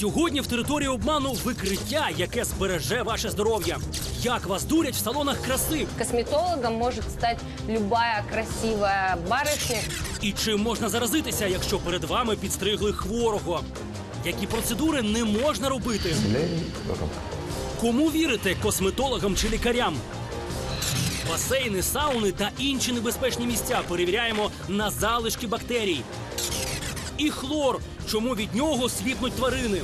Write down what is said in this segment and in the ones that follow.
Сьогодні в території обману викриття, яке збереже ваше здоров'я. Як вас дурять в салонах краси? Косметологом может стать любая красивая барышня. І чим можна заразитися, якщо перед вами підстригли хворого? Які процедури не можна робити? Кому вірите косметологам чи лікарям? Басейни, сауни та інші небезпечні місця перевіряємо на залишки бактерій. І хлор, чому від нього сліпнуть тварини.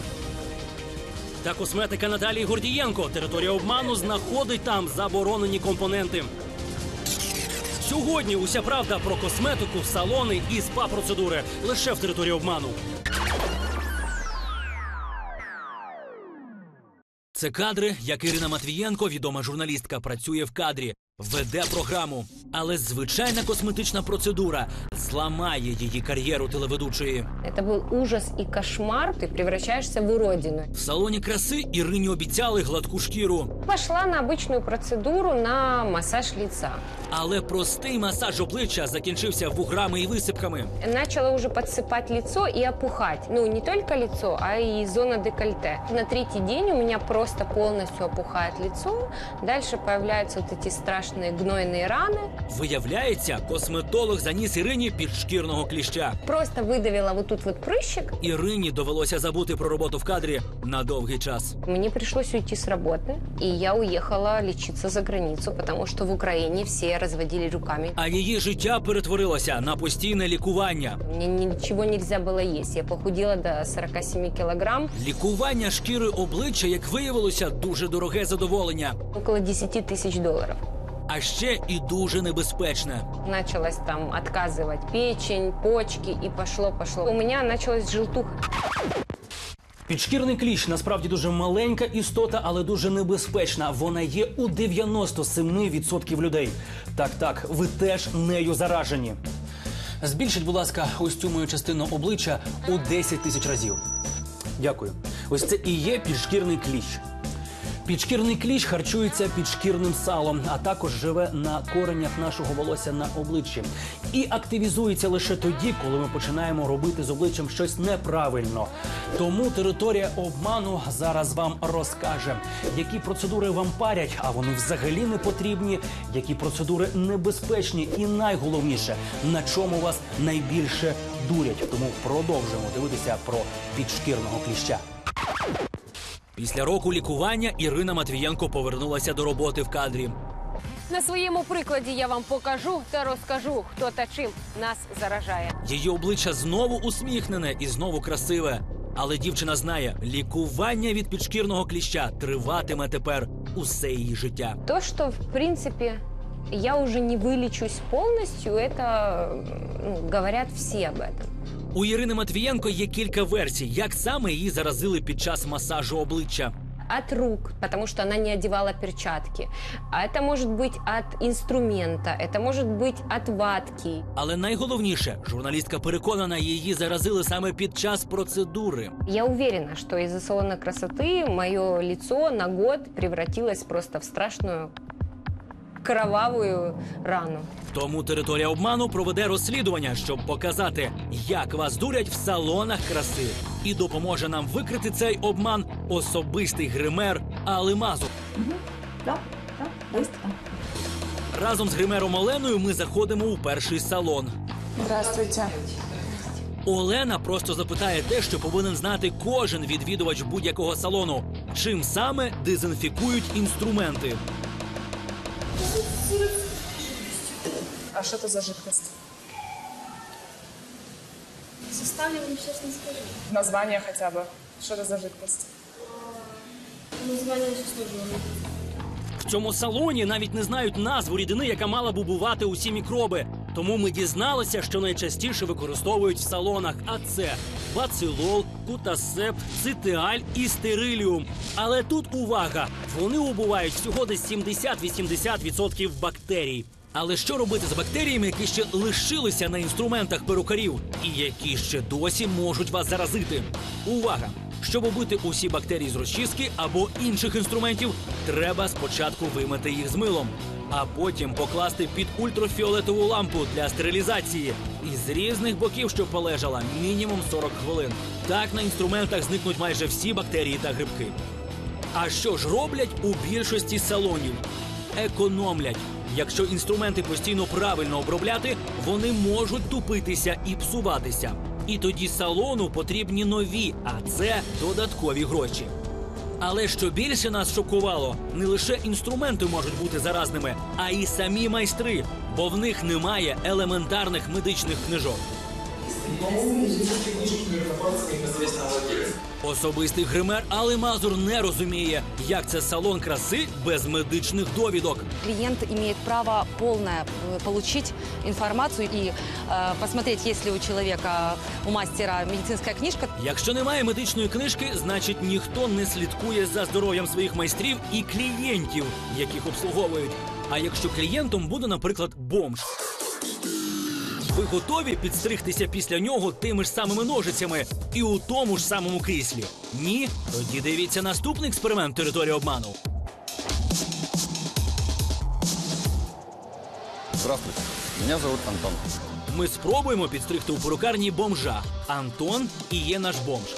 Та косметика Наталії Гордієнко. Територія обману знаходить там заборонені компоненти. Сьогодні уся правда про косметику, салони і спа-процедури лише в території обману. Це кадри, як Ірина Матвієнко, відома журналістка, працює в кадрі, веде програму. Але звичайна косметична процедура зламає її кар'єру телеведучої. Это был ужас и кошмар. Ты превращаешься в уродину. В салоні краси Ірині обіцяли гладку шкіру, Пошла на обычную процедуру на массаж лица. але простий масаж обличчя закінчився вуграми і висипками. Начала уже подсыпать лицо и опухать. Ну, не только лицо, а и зона декольте. На третий день у меня просто полностью опухает лицо. Дальше появляются вот эти страшные гнойные раны. Виявляється, косметолог заніс Ірині підшкірного кліща. Просто выдавила вот тут вот прыщик. Ірині довелося забути про роботу в кадрі на довгий час. Мне пришлось уйти с работы, и я уехала лечиться за границу, потому что в Украине все разводили руками. А її життя перетворилося на постійне лікування. Мне ничего нельзя было есть. Я похудела до 47 килограмм. Лікування шкіри обличчя, як виявилося, дуже дороге задоволення, Около 10 тысяч долларов. а ще і дуже небезпечне. Началась там отказывать печень, почки, и пошло-пошло. У меня началась желтуха. Підшкірний кліщ насправді дуже маленька істота, але дуже небезпечна. Вона є у 97% людей. Так, так, ви теж нею заражені. Збільшіть, будь ласка, ось цю мою частину обличчя у 10 тисяч разів. Дякую. Ось це і є підшкірний кліщ. Підшкірний кліщ харчується підшкірним салом, а також живе на коренях нашого волосся на обличчі. І активізується лише тоді, коли ми починаємо робити з обличчям щось неправильно. Тому територія обману зараз вам розкаже, які процедури вам парять, а вони взагалі не потрібні, які процедури небезпечні, і найголовніше, на чому вас найбільше дурять. Тому продовжуємо дивитися про підшкірного кліща. Після року лікування Ірина Матвієнко повернулася до роботи в кадрі. На своєму прикладі я вам покажу та розкажу, хто та чим нас заражає. Її обличчя знову усміхнене і знову красиве. Але дівчина знає, лікування від підшкірного кліща триватиме тепер усе її життя. То, що в принципе, я уже не вылечусь полностью, это ну, говорят все об этом. У Ірини Матвієнко є кілька версій, як саме її заразили під час масажу обличчя. От рук, потому что она не одевала перчатки. А это может быть от инструмента, это может быть от ватки. Але найголовніше, журналістка переконана, її заразили саме під час процедури. Я уверена, что из-за салона красоты мое лицо на год превратилось просто в страшную кровавую рану. Тому територія обману проведе розслідування, щоб показати, як вас дурять в салонах краси, і допоможе нам викрити цей обман особистий гример Алимазу. Быстро. Разом з гримером Оленою ми заходимо у перший салон. Здравствуйте. Олена просто запитає те, що повинен знати кожен відвідувач будь-якого салону. Чим саме дезінфікують інструменти? А что это за жидкость? Состав я вам сейчас не скажу. Название хотя бы. Что это за жидкость? Название сейчас сложно. В цьому салоні навіть не знають назву рідини, яка мала б убивати усі мікроби. Тому ми дізналися, що найчастіше використовують в салонах. А це бацилол, кутасеп, цитеаль і стериліум. Але тут увага! Вони убивають всього десь 70-80% бактерій. Але що робити з бактеріями, які ще лишилися на інструментах перукарів, і які ще досі можуть вас заразити? Увага! Щоб убити усі бактерії з розчіски або інших інструментів, треба спочатку вимити їх з милом. А потім покласти під ультрафіолетову лампу для стерилізації. І з різних боків, щоб полежала мінімум 40 хвилин. Так на інструментах зникнуть майже всі бактерії та грибки. А що ж роблять у більшості салонів? Економлять. Якщо інструменти постійно правильно обробляти, вони можуть тупитися і псуватися. І тоді салону потрібні нові, а це додаткові гроші. Але що більше нас шокувало, не лише інструменти можуть бути заразними, а й самі майстри, бо в них немає елементарних медичних книжок. Особистий гример Але Мазур не розуміє, як це салон краси без медичних довідок. Клиент имеет право полное э, получить информацию и э, посмотреть, есть ли у человека, у мастера медицинская книжка. Якщо немає медичної книжки, значить ніхто не слідкує за здоров'ям своїх майстрів і клієнтів, яких обслуговують. А якщо клієнтом буде, наприклад, бомж. Ви готові підстригтися після нього тими ж самими ножицями і у тому ж самому кріслі? Ні? Тоді дивіться наступний експеримент території обману. Здравствуйте, меня зовут Антон. Ми спробуємо підстригти у перукарні бомжа. Антон і є наш бомж.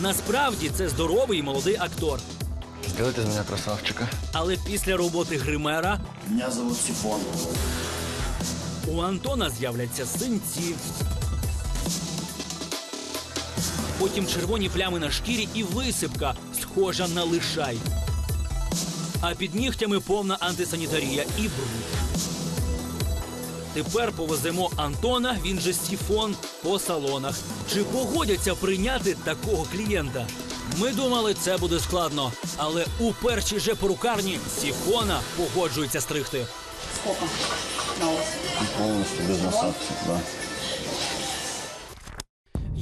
Насправді це здоровий і молодий актор. Сделайте из меня красавчика. Але після роботи гримера Меня зовут Сифон. У Антона з'являться синці. Потім червоні плями на шкірі і висипка, схожа на лишай. А під нігтями повна антисанітарія і бруд. Тепер повеземо Антона, він же Сіфон, по салонах. Чи погодяться прийняти такого клієнта? Ми думали, це буде складно, але у першій же порукарні Сіфона погоджується стригти. Полностью без насадки, да.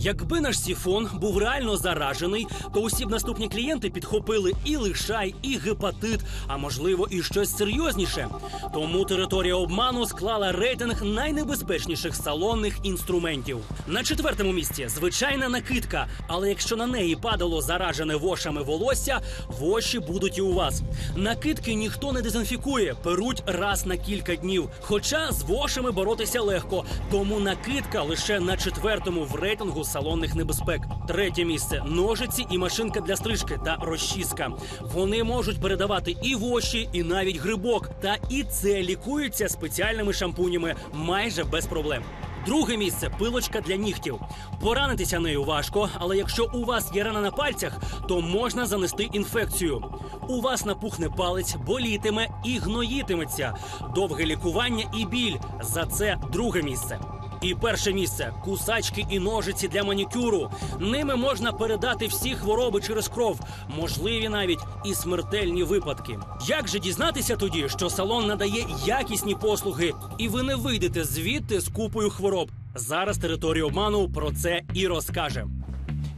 Якби наш сіфон був реально заражений, то усі б наступні клієнти підхопили і лишай, і гепатит, а можливо, і щось серйозніше. Тому територія обману склала рейтинг найнебезпечніших салонних інструментів. На четвертому місці звичайна накидка. Але якщо на неї падало заражене вошами волосся, воші будуть і у вас. Накидки ніхто не дезінфікує, перуть раз на кілька днів. Хоча з вошами боротися легко, тому накидка лише на четвертому в рейтингу салонних небезпек. Третє місце ножиці і машинка для стрижки та розчіска. Вони можуть передавати і воші, і навіть грибок. Та і це лікується спеціальними шампунями майже без проблем. Друге місце пилочка для нігтів. Поранитися нею важко, але якщо у вас є рана на пальцях, то можна занести інфекцію. У вас напухне палець, болітиме і гноїтиметься. Довге лікування і біль. За це друге місце. І перше місце кусачки і ножиці для манікюру. Ними можна передати всі хвороби через кров, можливі навіть і смертельні випадки. Як же дізнатися тоді, що салон надає якісні послуги, і ви не вийдете звідти з купою хвороб? Зараз територія обману про це і розкаже.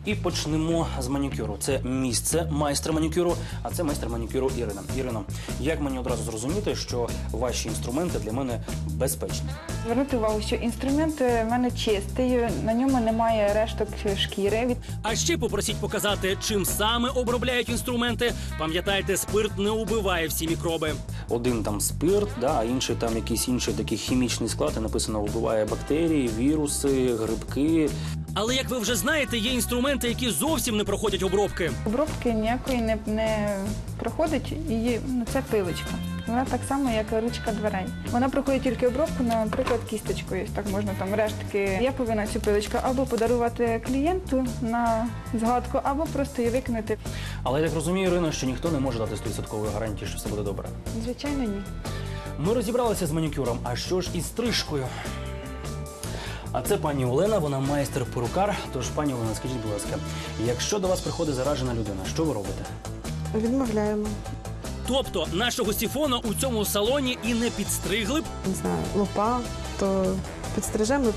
І почнемо з манікюру. Це місце майстра манікюру, а це майстер манікюру Ірина. Ірино, як мені одразу зрозуміти, що ваші інструменти для мене безпечні? Звернути увагу, що інструмент е, в мене чистий, на ньому немає решток шкіри. Від А ще попросіть показати, чим саме обробляють інструменти. Пам'ятайте, спирт не убиває всі мікроби. Один там спирт, да, а інший там якийсь інший такий хімічний склад, і написано вбиває бактерії, віруси, грибки. Але як ви вже знаєте, є інструменти, які зовсім не проходять обробки. обробки ніякої не, не проходить, і ну, це пилочка. Вона так само, як ручка дверей. Вона проходить тільки обробку, наприклад, кісточкою. Так можна там рештки. Я повинна цю пилочку або подарувати клієнту на згадку, або просто її викинути. Але я так розумію, Ірино, що ніхто не може дати 100% гарантії, що все буде добре. Звичайно, ні. Ми розібралися з манікюром. А що ж із стрижкою? А це пані Олена, вона майстер перукар. Тож, пані Олена, скажіть, будь ласка, якщо до вас приходить заражена людина, що ви робите? Відмовляємо. Тобто нашого сіфона у цьому салоні і не підстригли б. Не знаю, лупа, то підстрижемо,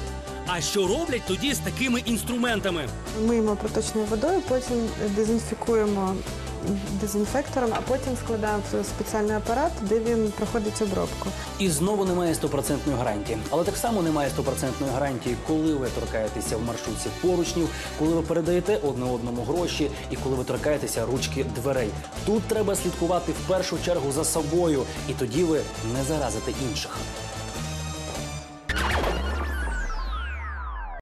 А що роблять тоді з такими інструментами? миємо проточною водою, потім дезінфікуємо дезінфектором, а потім складаємо в спеціальний апарат, де він проходить обробку. І знову немає стопроцентної гарантії. Але так само немає стопроцентної гарантії, коли ви торкаєтеся в маршрутці поручнів, коли ви передаєте одне одному гроші і коли ви торкаєтеся ручки дверей. Тут треба слідкувати в першу чергу за собою, і тоді ви не заразите інших.